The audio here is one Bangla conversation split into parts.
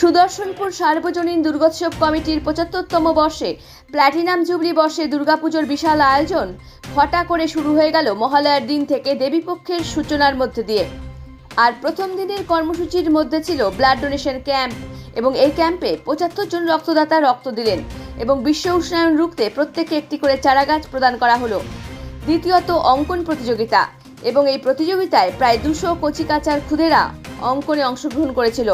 সুদর্শনপুর সার্বজনীন দুর্গোৎসব কমিটির পঁচাত্তরতম বর্ষে প্ল্যাটিনাম জুবলি বর্ষে দুর্গাপুজোর বিশাল আয়োজন। হটা করে শুরু হয়ে গেল মহালয়ার দিন থেকে দেবীপক্ষের সূচনার মধ্যে দিয়ে। আর প্রথম দিনের কর্মসূচির মধ্যে ছিল ব্লাড ডোনেশন ক্যাম্প এবং এই ক্যাম্পে পঁচাত্তর জন রক্তদাতা রক্ত দিলেন এবং বিশ্ব উষ্ণায়ন রুখতে প্রত্যেকে একটি করে চারাগাছ প্রদান করা হলো। দ্বিতীয়ত অঙ্কন প্রতিযোগিতা এবং এই প্রতিযোগিতায় প্রায় দুশো কচিকাচার খুদেরা অঙ্কনে অংশগ্রহণ করেছিল।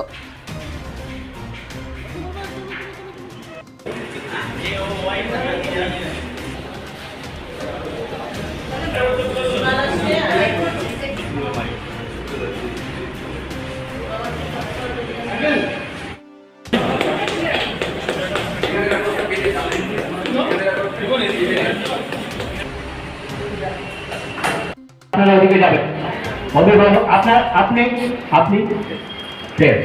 আপনারা ওদিকে যাবেন। অভিভাবক আপনার আপনি আপনি দেন।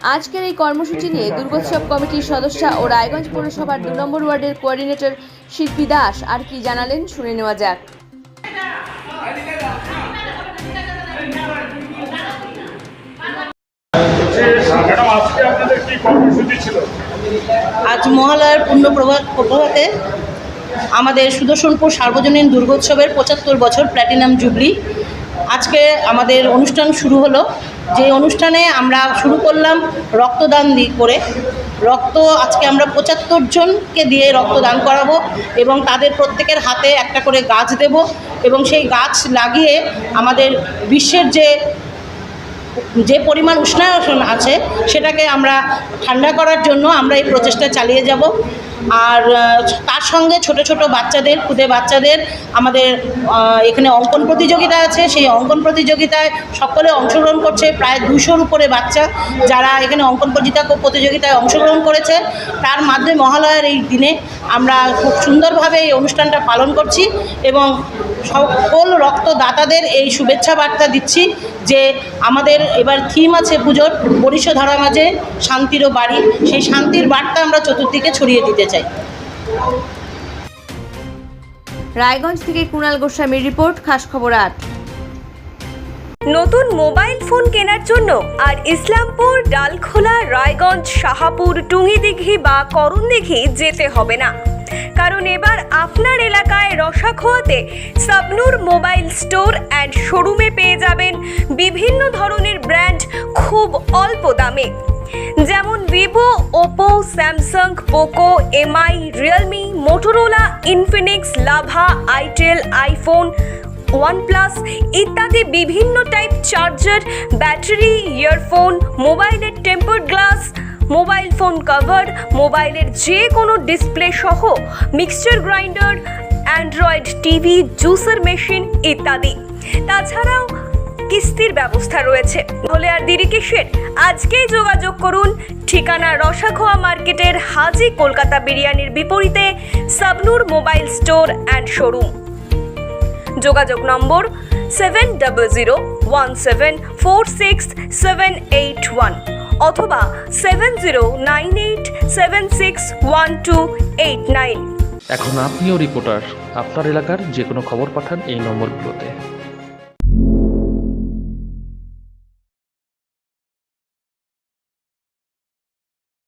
আজকের এই কর্মসূচি নিয়ে দুর্গোৎসব কমিটির সদস্য ও রায়গঞ্জ পৌরসভার দু নম্বর ওয়ার্ডের কোঅর্ডিনেটর শিল্পী দাস। আর কি জানালেন, শুনে নেওয়া যাক। আজ মহালয়ার পূর্ণ প্রভাত প্রভাতে আমাদের সুদর্শনপুর সার্বজনীন দুর্গোৎসবের পঁচাত্তর বছর প্ল্যাটিনাম জুবলি আজকে আমাদের অনুষ্ঠান শুরু হলো। যে অনুষ্ঠানে আমরা শুরু করলাম রক্তদান করে। রক্ত আজকে আমরা পঁচাত্তর জনকে দিয়ে রক্তদান করাবো এবং তাদের প্রত্যেকের হাতে একটা করে গাছ দেব এবং সেই গাছ লাগিয়ে আমাদের বিশ্বের যে যে পরিমাণ উষ্ণায়ন আছে সেটাকে আমরা ঠান্ডা করার জন্য আমরা এই প্রচেষ্টা চালিয়ে যাব। আর তার সঙ্গে ছোট ছোট বাচ্চাদের, খুদে বাচ্চাদের আমাদের এখানে অঙ্কন প্রতিযোগিতা আছে। সেই অঙ্কন প্রতিযোগিতায় সকলে অংশগ্রহণ করছে। প্রায় দুশোর উপরে বাচ্চা যারা এখানে অঙ্কন প্রতিযোগিতা প্রতিযোগিতায় অংশগ্রহণ করেছে। তার মাধ্যমে মহালয়ার এই দিনে আমরা খুব সুন্দরভাবে এই অনুষ্ঠানটা পালন করছি এবং সকল রক্তদাতাদের এই শুভেচ্ছা বার্তা দিচ্ছি যে আমাদের এবার থিম আছে পুজোর বরিষ্ঠ ধরা মাঝে শান্তিরও বাড়ি। সেই শান্তির বার্তা আমরা চতুর্দিকে ছড়িয়ে দিতে চাই। রায়গঞ্জ থেকে কুণাল গোস্বামীর রিপোর্ট খাস খবর আট। নতুন মোবাইল ফোন কেনার জন্য আর ইসলামপুর ডালখোলা রায়গঞ্জ শাহাপুর টুঙ্গিদিঘি বা করণদিঘি যেতে হবে না। কারণ এবার আপনার এলাকায় রসাখোয়াতে সাবনুর মোবাইল স্টোর অ্যান্ড শোরুমে পেয়ে যাবেন বিভিন্ন ধরনের ব্র্যান্ড খুব অল্প দামে। যেমন Vivo, Oppo, Samsung, Poco, MI, Realme, Motorola, Infinix, Lava, itel, iPhone, OnePlus ইত্যাদি বিভিন্ন টাইপ চার্জার, ব্যাটারি, ইয়ারফোন, মোবাইলের temper glass mobile phone cover মোবাইলের যে কোনো ডিসপ্লে সহ mixture grinder android TV juicer machine ইত্যাদি। তাছাড়াও কিস্তির ব্যবস্থা রয়েছে। হলে আর দেরি কিসের? আজকেই যোগাযোগ করুন ঠিকানা রসাখোয়া মার্কেটের হাজি কলকাতা বিরিয়ানির বিপরীতে Sabnur mobile store and showroom. যোগাযোগ নম্বর seven double zero one seven four six seven eight one অথবা seven zero nine eight seven six one two eight nine এখন আপনিও রিপোর্টার, আপনার এলাকার যে কোনো খবর পাঠান এই নম্বরগুলোতে।